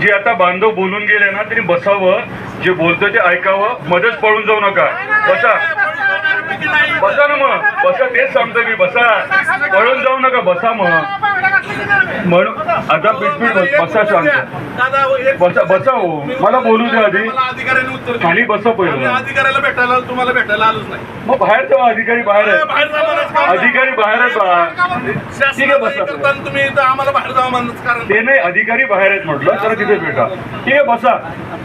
जे आता बांधव बोलून गेले ना त्यांनी बसावं जे बोलतं ते ऐकावं मध्येच पळून जाऊ नका. बसा. बसा ना मग. बसा तेच सांगतो मी बसा. पळून जाऊ नका बसा मग. म्हणून आता पीठ बसा शांत. बसा बसा हो. मला बोलू द्या आधी. अधिकाऱ्याने उत्तर. खाली बसा पहिलं. अधिकाऱ्याला भेटायला तुम्हाला भेटायला आलोच नाही. मग बाहेर जाऊ अधिकारी बाहेर आहेत. अधिकारी बाहेर आहेत ठीक आहे बसा. तुम्ही आम्हाला बाहेर जावं म्हणून कारण. ते नाही अधिकारी बाहेर आहेत म्हटलं. तर तिथे भेटा. ठीक आहे बसा.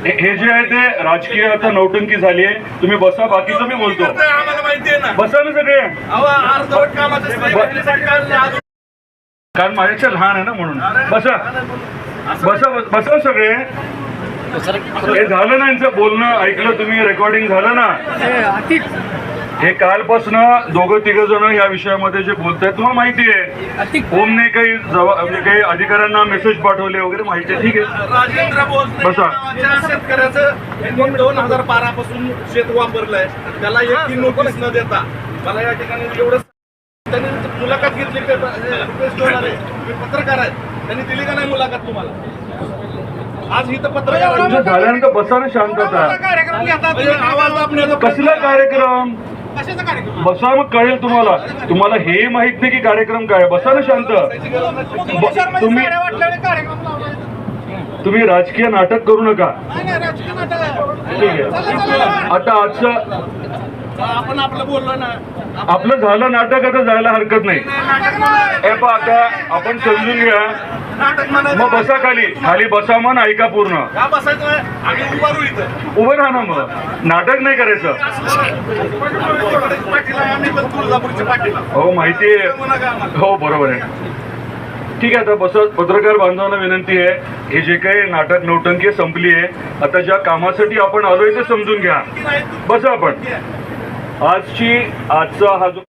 हे जे आहे ते राजकीय आता नौटंकी झाली आहे. तुम्ही बसा बाकीचं मी बोलतो. बसा ना सगळे. कारण माझ्यापेक्षा लहान आहे ना म्हणून. बसा. बसा बसा सगळे. हे झालं ना यांचं बोलणं ऐकलं तुम्ही रेकॉर्डिंग झालं ना? हे कालपासनं दोघं तिघ जण या विषयामध्ये जे बोलतायत तुम्हाला माहिती आहे. ओमने काही म्हणजे काही अधिकाऱ्यांना मेसेज पाठवले वगैरे माहिती आहे. ठीक आहे. राजेंद्र बसा. शेतकऱ्याचं दोन हजार बारा पासून शेत वापरलंय. त्याला एक नोटीस न देता. मला या ठिकाणी एवढं त्यांनी मुलाखत घेतली रिक्वेस्ट होणार आहे मी पत्रकार आहे त्यांनी दिली का नाही मुलाखत तुम्हाला? आज इथं पत्रकार तुमचं झाल्यानंतर बसा ना शांतता म्हणजे आवाज कसला कार्यक्रम? बसा मग कळेल तुम्हाला. तुम्हाला हे माहीत नाही की कार्यक्रम काय. बसा ना शांत. तुम्ही तुम्ही राजकीय नाटक करू नका. ठीक आहे. आता आजचं आपण आपलं बोललो ना. आपलं झालं नाटक आता जायला हरकत नाही. हे पहा आता आपण समजून घ्या. मग बसा खाली. खाली बसा मन ऐका पूर्ण. उभं राहा ना मग. नाटक नाही करायचं. हो माहिती आहे. हो बरोबर आहे. ठीक आहे आता बस पत्रकार बांधवांना विनंती आहे. हे जे काही नाटक नौटंकी संपली आहे आता ज्या कामासाठी आपण आलोय ते समजून घ्या. बसा आपण. आजची आजचा हा जो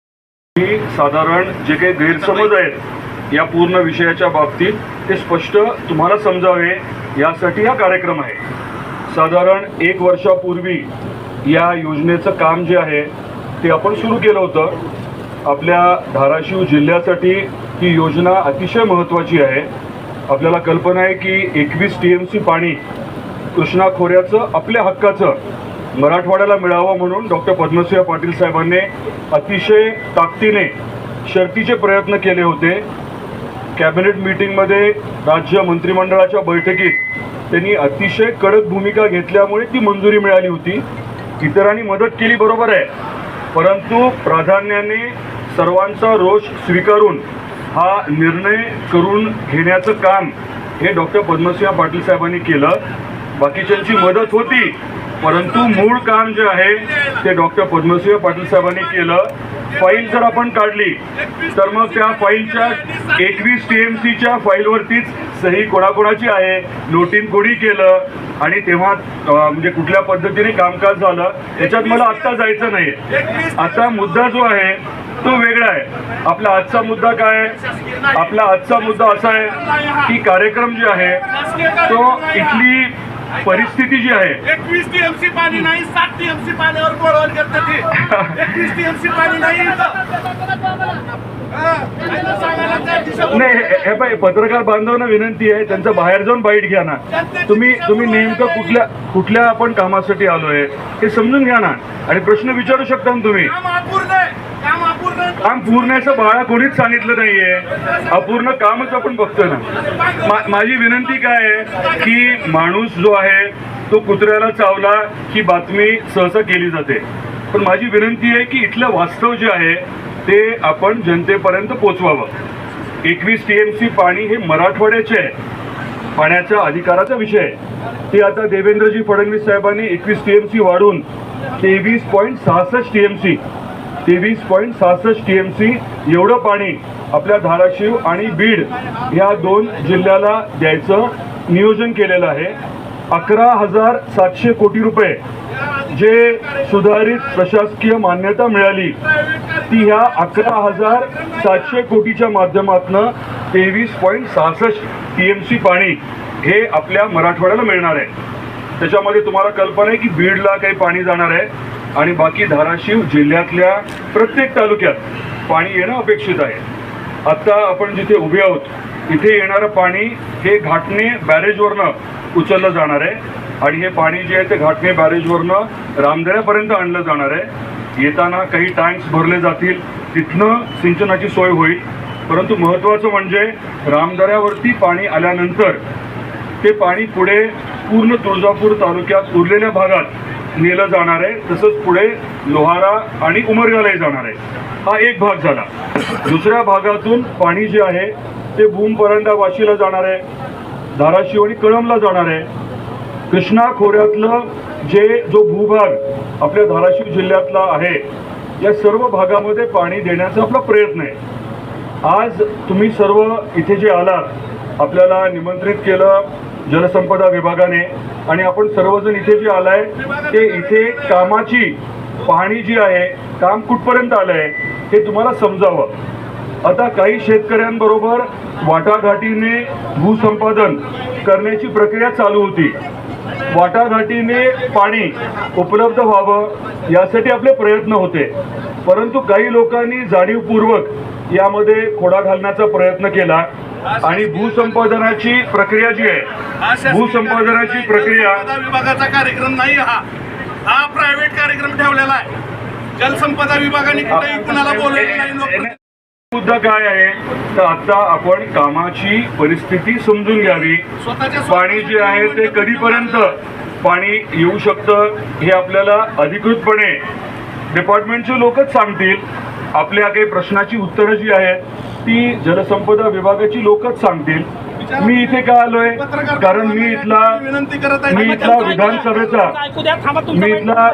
साधारण जे काही गैरसमज आहेत या पूर्ण विषयाच्या बाबतीत ते स्पष्ट तुम्हाला समजावे यासाठी हा कार्यक्रम आहे. साधारण एक वर्षापूर्वी या योजनेचं काम जे आहे ते आपण सुरू केलं होतं. आपल्या धाराशिव जिल्ह्यासाठी ही योजना अतिशय महत्त्वाची आहे. आपल्याला कल्पना आहे की एकवीस टी एम सी पाणी कृष्णा खोऱ्याचं आपल्या हक्काचं मराठवाड्याला मिळावं म्हणून डॉक्टर पद्मसिंह पाटील साहेबांनी अतिशय ताकदीने शर्तीचे प्रयत्न केले होते. कॅबिनेट मीटिंगमध्ये राज्य मंत्रिमंडळाच्या बैठकीत त्यांनी अतिशय कडक भूमिका घेतल्यामुळे ती मंजुरी मिळाली होती. इतरांनी मदत केली बरोबर आहे. परंतु प्राधान्याने सर्वांचा रोष स्वीकारून हा निर्णय करून घेण्याचं काम हे डॉक्टर पद्मसिंह पाटील साहेबांनी केलं. बाकीच्यांची मदत होती. परंतु मूळ काम जे आहे ते डॉक्टर पद्मसिंह पाटील साहेबांनी केलं. फाईल जर आपण काढली तर मग त्या फाईलच्या एकवीस टी एम सीच्या फाईलवरतीच सही कोणाकोणाची आहे? नोटीन कोणी केलं? आणि तेव्हा म्हणजे कुठल्या पद्धतीने कामकाज झालं? याच्यात मला आत्ता जायचं नाही आता मुद्दा जो आहे तो वेगळा आहे. आपला आजचा मुद्दा काय आहे? आपला आजचा मुद्दा असा आहे की कार्यक्रम जे आहे तो इथली परिस्थिती जी आहे. एकवीस टीएमसी पाणी नाही सात टीएमसी पाण्यावर बोलवण करते ते एकवीस टीएमसी पाणी नाही. हा, नाही हे- हे पाय पत्रकार बांधवांना विनंती आहे त्यांचं बाहेर जाऊन बाईट घ्या ना. तुम्ही तुम्ही नेमकं कुठल्या कुठल्या आपण कामासाठी आलोय हे समजून घ्या ना. आणि प्रश्न विचारू शकता ना तुम्ही काम अपूर्ण आहे. काम काम पूर्ण काम बाळा कोणीच सांगितलं नाहीये. अपूर्ण कामच आपण बघतोय ना. माझी विनंती काय आहे की माणूस जो आहे तो कुत्र्याला चावला ही बातमी सहसा केली जाते. पण माझी विनंती आहे की इथलं वास्तव जे आहे ते आपण जनतेपर्यंत पोचवावं. एकवीस टी एम सी पाणी हे मराठवाड्याचे आहे. पाण्याच्या अधिकाराचा विषय आहे. ते आता देवेंद्रजी फडणवीस साहेबांनी एकवीस टी एम सी वाढून तेवीस पॉईंट सहासष्ट टी एम सी तेवीस पॉईंट सहासष्ट टी एम सी एवढं पाणी आपल्या धाराशिव आणि बीड या दोन जिल्ह्याला द्यायचं नियोजन केलेलं आहे. अकरा हजार सातशे कोटी रुपये जे सुधारित प्रशासकीय मान्यता मिळाली ती ह्या अकरा हजार सातशे कोटीच्या माध्यमातनं तेवीस पॉईंट सहासष्ट टी एम सी पाणी हे आपल्या मराठवाड्याला मिळणार आहे. त्याच्यामध्ये तुम्हाला कल्पना आहे की बीडला काही पाणी जाणार आहे. आणि बाकी धाराशिव जिल्ह्यातल्या प्रत्येक तालुक्यात पाणी येणं अपेक्षित आहे. आत्ता आपण जिथे उभे आहोत इथे येणारं पाणी हे घाटणे बॅरेजवरनं उचललं जाणार आहे. आणि हे पाणी जे आहे ते घाटणे बॅरेजवरनं रामदऱ्यापर्यंत आणलं जाणार आहे. येताना काही टँक्स भरले जातील तिथनं सिंचनाची सोय होईल. परंतु महत्त्वाचं म्हणजे रामदऱ्यावरती पाणी आल्यानंतर ते पाणी पुढे पूर्ण तुळजापूर तालुक्यात उरलेल्या भागात नेलं जाणार आहे तसंच पुढे लोहारा आणि उमरगालाही जाणार आहे. हा एक भाग झाला. दुसऱ्या भागातून पाणी जे आहे ते भूमपरांडा वाशीला जाणार आहे धाराशिव आणि कळमला जाणार आहे. कृष्णा खोऱ्यातलं जे जो भूभाग आपल्या धाराशिव जिल्ह्यातला आहे या सर्व भागामध्ये पाणी देण्याचा आपला प्रयत्न आहे. आज तुम्ही सर्व इथे जे आलात आपल्याला निमंत्रित केलं जलसंपदा विभागाने. आणि आपण सर्वजण इथे जे आलाय ते इथे कामाची पाहणी जी आहे काम कुठपर्यंत आलंय हे तुम्हाला समजावं. आता काही शेतकऱ्यांबरोबर वाटाघाटीने भूसंपादन करण्याची प्रक्रिया चालू होती. वाटाघाटीने पाणी उपलब्ध व्हावं यासाठी आपले प्रयत्न होते. परंतु काही लोकांनी जाणीवपूर्वक यामध्ये खोडा घालण्याचा प्रयत्न केला. आणि भूसंपादनाची प्रक्रिया जी आहे भूसंपादनाची प्रक्रिया विभागाचा कार्यक्रम नाही हा. हा प्रायव्हेट कार्यक्रम ठेवलेला आहे. जलसंपदा विभागाने कुठेही कुणाला नाही. मुद्दा काय आहे तर आता आपण कामाची परिस्थिती समजून घ्यावी. पाणी जे आहे ते कधीपर्यंत पाणी येऊ शकतं हे आपल्याला अधिकृतपणे डिपार्टमेंटचे लोकच सांगतील. आपल्या काही प्रश्नाची उत्तरं जी आहेत ती जलसंपदा विभागाची लोकच सांगतील. मी इथे का आलोय? कारण मी इथला विनंती करत आहे. मी इथला विधानसभेचा मी इथला.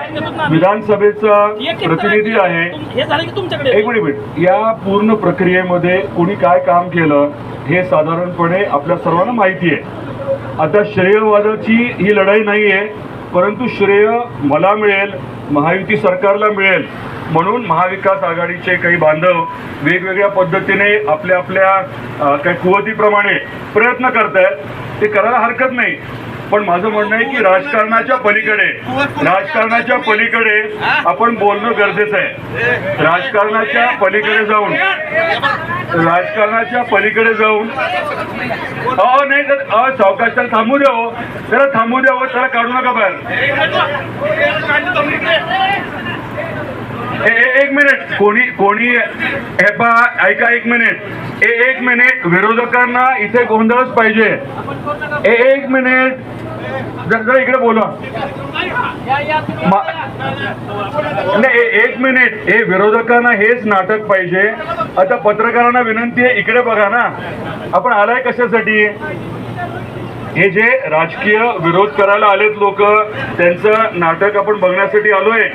विधानसभेचा प्रतिनिधी. आहे. हे एक मिनिट मिनिट. या पूर्ण प्रक्रियेमध्ये कोणी काय काम केलं हे साधारणपणे आपल्या सर्वांना माहिती आहे. आता श्रेयवादाची ही लढाई नाही आहे परंतु श्रेय मला मिळेल महायुती सरकारला मिळेल. म्हणून महाविकास आघाडीचे काही बांधव वेगवेगळ्या पद्धतीने आपल्या आपल्या काही कुवतीप्रमाणे प्रयत्न करतायत. ते करायला हरकत नाही. पण माझं म्हणणं आहे की राजकारणाच्या पलीकडे राजकारणाच्या पलीकडे आपण बोलणं गरजेचं आहे. राजकारणाच्या पलीकडे जाऊन राजकारणाच्या पलीकडे जाऊन अ नाही तर अ सावकाश त्याला थांबू द्या हो. त्याला थांबू द्या हो त्याला काढू नका बाहेर. एक मिनिट कोणी कोणी हे पहा ऐका एक मिनिट ए एक मिनिट विरोधकांना इथे गोंधळच पाहिजे. ए एक मिनिट जर जरा इकडे बोला नाही एक मिनिट हे विरोधकांना हेच नाटक पाहिजे. आता पत्रकारांना विनंती आहे इकडे बघा ना. आपण आलाय कशासाठी? हे जे राजकीय विरोध करायला आलेत लोक त्यांचं नाटक आपण बघण्यासाठी आलोय.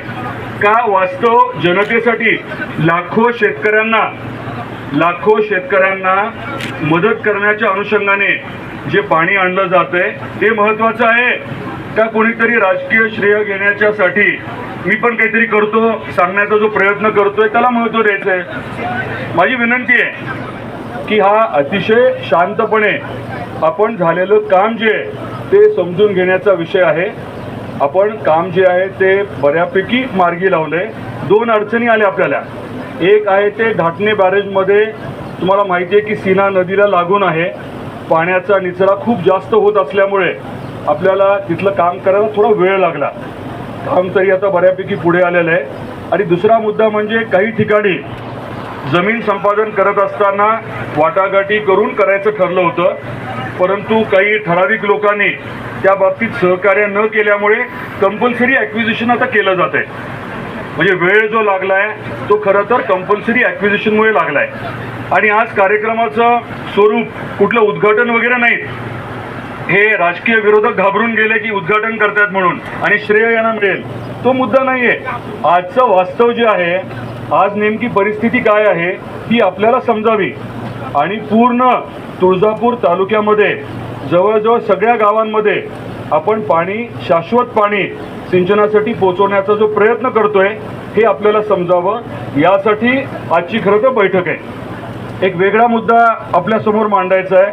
का वास्तव जनतेसाठी. लाखो शेतकऱ्यांना लाखो शेतकऱ्यांना मदत करण्याच्या अनुषंगाने जे पाणी आणलं जातंय ते महत्वाचं आहे. का कोणीतरी राजकीय श्रेय घेण्याच्यासाठी मी पण काहीतरी करतो सांगण्याचा जो प्रयत्न करतोय त्याला महत्त्व द्यायचं आहे माझी विनंती आहे की हा अतिशय शांतपणे आपण झालेलं काम जे आहे ते समजून घेण्याचा विषय आहे. आपण काम जे आहे ते बऱ्यापैकी मार्गी लावलंय. दोन अडचणी आल्या आपल्याला. एक आहे ते ढाटणे बॅरेजमध्ये तुम्हाला माहिती आहे की सीना नदीला लागून आहे. पाण्याचा निचरा खूप जास्त होत असल्यामुळे आपल्याला तिथलं काम करायला थोडा वेळ लागला. काम तरी आता बऱ्यापैकी पुढे आलेलं आहे. आणि दुसरा मुद्दा म्हणजे काही ठिकाणी जमीन संपादन करत असताना वाटाघाटी करून करायचं ठरलं होतं. परंतु काही ठराविक लोकांनी त्या बाबतीत सहकार्य न केल्यामुळे कंपल्सरी ॲक्विजिशन आता केलं जात आहे. म्हणजे वेळ जो लागलाय तो खरं तर कंपल्सरी ॲक्विजिशनमुळे लागलाय. आणि आज कार्यक्रमाचं स्वरूप कुठलं उद्घाटन वगैरे नाही हे राजकीय विरोधक घाबरून गेले की उद्घाटन करतात म्हणून. आणि श्रेय यांना मिळेल. तो मुद्दा नाहीये. आजचं वास्तव जे आहे आज नेमकी परिस्थिती काय आहे ही आपल्याला समजावी. आणि पूर्ण तुळजापूर तालुक्यामध्ये जवळजवळ सगळ्या गावांमध्ये आपण पाणी शाश्वत पाणी सिंचनासाठी पोहोचवण्याचा जो प्रयत्न करतोय हे आपल्याला समजावं. यासाठी आजची खरं तर बैठक आहे. एक वेगळा मुद्दा आपल्यासमोर मांडायचा आहे.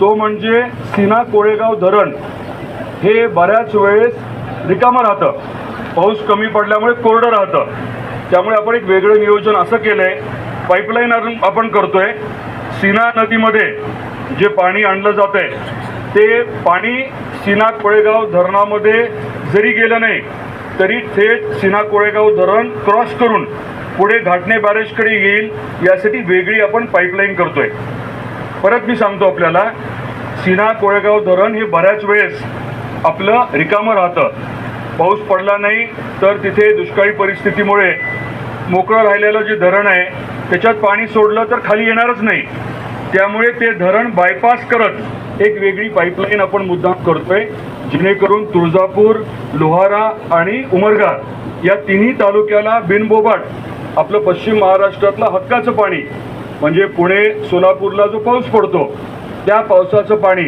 तो म्हणजे सिना कोळेगाव धरण हे बऱ्याच वेळेस रिकामं राहतं. पाऊस कमी पडल्यामुळे कोरडं राहतं. त्यामुळे आपण एक वेगळं नियोजन असं केलं आहे पाईपलाईन आपण करतोय. सीना नदीमध्ये जे पाणी आणलं जात आहे ते पाणी सीना कोळेगाव धरणामध्ये जरी गेलं नाही तरी थेट सीना कोळेगाव धरण क्रॉस करून पुढे घाटणे बॅरेजकडे येईल यासाठी वेगळी आपण पाईपलाईन करतोय. परत मी सांगतो आपल्याला सीना कोळेगाव धरण हे बऱ्याच वेळेस आपलं रिकामं राहतं. पाऊस पडला नाही तर तिथे दुष्काळी परिस्थितीमुळे मोकळं राहिलेलं जे धरण आहे त्याच्यात पाणी सोडलं तर खाली येणारच नाही. त्यामुळे ते धरण बायपास करत एक वेगळी पाईपलाईन आपण मुद्दाम करतोय जेणेकरून तुळजापूर लोहारा आणि उमरगा या तिन्ही तालुक्याला बिनबोबाट आपलं पश्चिम महाराष्ट्रातलं हक्काचं पाणी म्हणजे पुणे सोलापूरला जो पाऊस पडतो त्या पावसाचं पाणी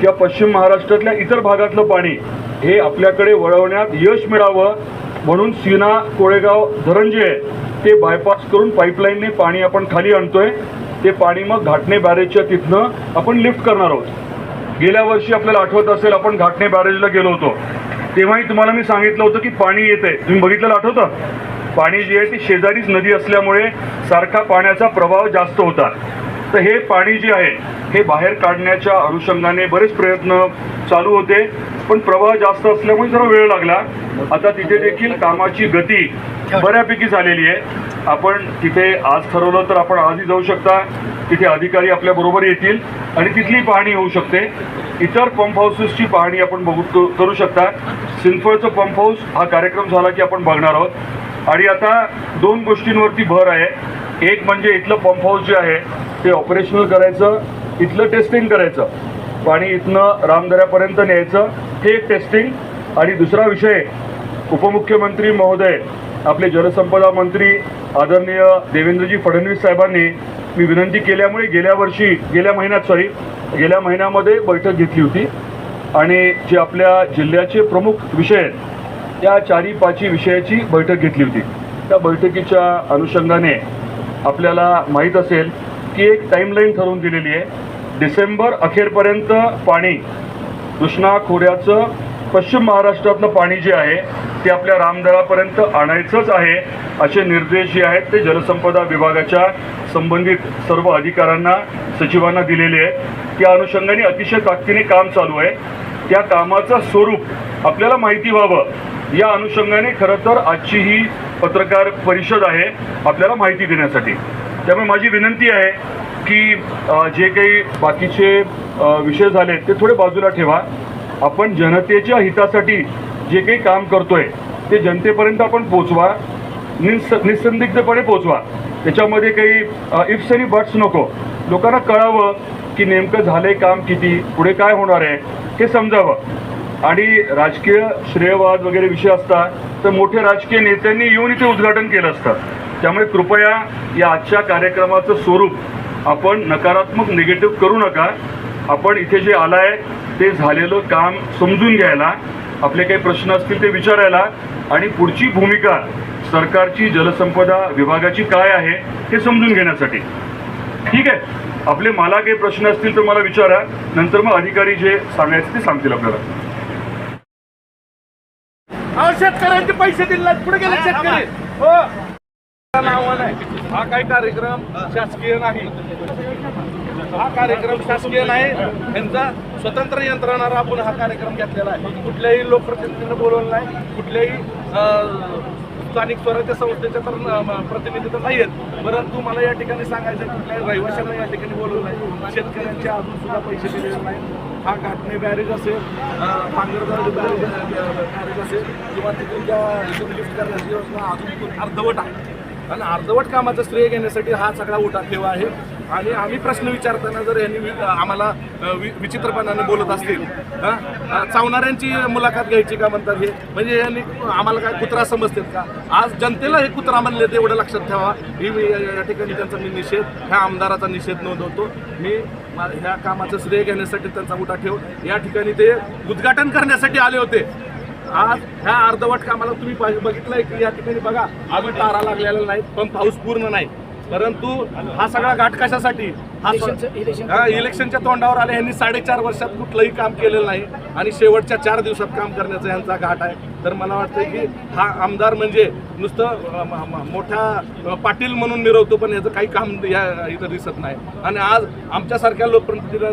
किंवा पश्चिम महाराष्ट्रातल्या इतर भागातलं पाणी हे आपल्याकडे वळवण्यात यश मिळावं म्हणून सीना कोळेगाव धरण जे आहे ते बायपास करून पाईपलाईनने पाणी आपण खाली आणतोय. ते पाणी मग घाटणे बॅरेजच्या तिथनं आपण लिफ्ट करणार आहोत. गेल्या वर्षी आपल्याला आठवत असेल आपण घाटणे बॅरेजला गेलो होतो. तेव्हाही तुम्हाला मी सांगितलं होतं की पाणी येत आहे तुम्ही बघितलं आठवतं? पाणी जे आहे ती शेजारीच नदी असल्यामुळे सारखा पाण्याचा प्रभाव जास्त होता. तर हे पाणी जे आहे हे बाहेर काढण्याच्या अनुषंगाने बरेच प्रयत्न चालू होते. पण प्रवाह जास्त असल्यामुळे जरा वेळ लागला. आता तिथे देखील कामाची गती बऱ्यापैकी झालेली आहे. आपण तिथे आज ठरवलं तर आपण आजही जाऊ शकता. तिथे अधिकारी आपल्याबरोबर येतील आणि तिथली पाहणी होऊ शकते. इतर पंप हाऊसेसची पाहणी आपण बघू करू शकता. सिंदफळचं पंप हाऊस हा कार्यक्रम झाला की आपण बघणार आहोत. आणि आता दोन गोष्टींवरती भर आहे. एक म्हणजे इथलं पंप हाऊस जे आहे ते ऑपरेशनल करायचं इथलं टेस्टिंग करायचं. पाणी इथनं रामदऱ्यापर्यंत न्यायचं हे एक टेस्टिंग आणि दुसरा विषय उपमुख्यमंत्री महोदय आपले जलसंपदा मंत्री आदरणीय देवेंद्रजी फडणवीस साहेबांनी मी विनंती केल्यामुळे गेल्या वर्षी गेल्या महिन्यात सॉरी गेल्या महिन्यामध्ये बैठक घेतली होती. आणि जे आपल्या जिल्ह्याचे प्रमुख विषय आहेत त्या चारी पाची विषयाची बैठक घेतली होती. त्या बैठकीच्या अनुषंगाने आपल्याला माहीत असेल की एक टाईमलाईन ठरवून दिलेली आहे. डिसेंबर अखेरपर्यंत पाणी कृष्णा खोऱ्याचं पश्चिम महाराष्ट्रातलं पाणी जे आहे ते आपल्या रामदरापर्यंत आणायचंच आहे असे निर्देश जे आहेत ते जलसंपदा विभागाच्या संबंधित सर्व अधिकाऱ्यांना सचिवांना दिलेले आहेत. त्या अनुषंगाने अतिशय ताकदीने काम चालू आहे. त्या कामाचं स्वरूप आपल्याला माहिती व्हावं. या अनुषंगाने खरं तर आजची ही पत्रकार परिषद आहे आपल्याला माहिती देण्यासाठी. त्यामुळे माझी विनंती आहे की जे काही बाकीचे विषय झाले ते थोडे बाजूला ठेवा. आपण जनतेच्या हितासाठी जे काही काम करतोय ते जनतेपर्यंत आपण पोचवा. निस निसंदिग्धपणे पोचवा. त्याच्यामध्ये काही इफ्स आणि बट्स नको. लोकांना कळावं की नेमकं झालंय काम किती पुढे काय होणार आहे हे समजावं. आणि राजकीय श्रेयवाद वगैरे विषय असतात तर मोठ्या राजकीय नेत्यांनी येऊन इथे उद्घाटन केलं असतं. त्यामुळे कृपया या आजच्या कार्यक्रमाचं स्वरूप आपण नकारात्मक निगेटिव्ह करू नका. आपण इथे जे आलाय ते झालेलं काम समजून घ्यायला आपले काही प्रश्न असतील ते विचारायला. आणि पुढची भूमिका सरकारची जलसंपदा विभागाची काय आहे हे समजून घेण्यासाठी. ठीक आहे? आपले मला काही प्रश्न असतील तर मला विचारा. नंतर मग अधिकारी जे सांगायचे ते सांगतील आपल्याला. शेतकऱ्यांचे पैसे दिले नाहीत. कुठे गेले शेतकरी? हो. आव्हान आहे. हा काही कार्यक्रम शासकीय नाही. हा कार्यक्रम शासकीय नाही. यांचा स्वतंत्र यंत्रणा राबून हा कार्यक्रम घेतलेला आहे. कुठल्याही लोकप्रतिनिधीनं बोलवलं नाही. कुठल्याही स्थानिक स्वराज्य संस्थेच्या तर प्रतिनिधी तर नाही आहेत परंतु मला या ठिकाणी सांगायचं आहे, कुठल्याही रहिवाशांना या ठिकाणी बोलवलं नाही. शेतकऱ्यांचे अजून सुद्धा पैसे दिलेले नाही हा घाटणे बॅरेज असेल अं, बॅरेज बॅरेज असेल किंवा तिथून ज्या लिफ्ट करण्याची योजना अजून अर्धवट आहे. आणि अर्धवट कामाचं श्रेय घेण्यासाठी हा सगळा उठाठेवा आहे. आणि आम्ही प्रश्न विचारताना जर यांनी आम्हाला वि- विचित्रपणाने बोलत असतील चावणाऱ्यांची मुलाखत घ्यायची का म्हणतात हे? म्हणजे यांनी आम्हाला काय कुत्रा समजतात का? आज जनतेला हे कुत्रा म्हणले एवढं लक्षात ठेवा. ही मी या ठिकाणी त्यांचा मी निषेध ह्या आमदाराचा निषेध नोंदवतो. मी ह्या कामाचं श्रेय घेण्यासाठी त्यांचा उठाठेव या ठिकाणी ते उद्घाटन करण्यासाठी आले होते. आज ह्या अर्धवट कामाला तुम्ही बघितलंय की या ठिकाणी बघा आम्ही तारा लागलेला नाही पण पाऊस पूर्ण नाही. परंतु हा सगळा घाट कशासाठी? हा इलेक्शनचं- इलेक्शन- इलेक्शनच्या तोंडावर आले. यांनी साडेचार वर्षात कुठलंही काम केलेलं नाही आणि शेवटच्या चार दिवसात काम करण्याचा यांचा घाट आहे. तर मला वाटतं की हा आमदार म्हणजे नुसतं मोठा पाटील म्हणून मिरवतो पण याचं काही काम या इथं दिसत नाही. आणि आज आमच्यासारख्या लोकप्रतिनिधीनं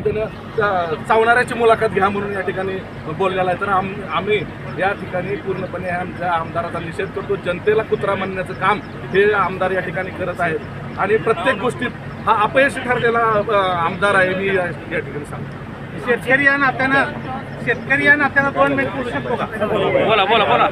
त्या चावणाऱ्याची मुलाखत घ्या म्हणून या ठिकाणी बोललेला आहे. तर आम आम्ही या ठिकाणी पूर्णपणे आमच्या आमदाराचा निषेध करतो. जनतेला कुत्रा म्हणण्याचं काम हे आमदार या ठिकाणी करत आहेत. आणि प्रत्येक गोष्टीत हा अपयशी ठरलेला आमदार आहे मी या या ठिकाणी सांगतो. शेतकरी या नात्यानं शेतकरी या नात्यानं दोन मिनिट बोलू शकतो का? बोला बोला बोला.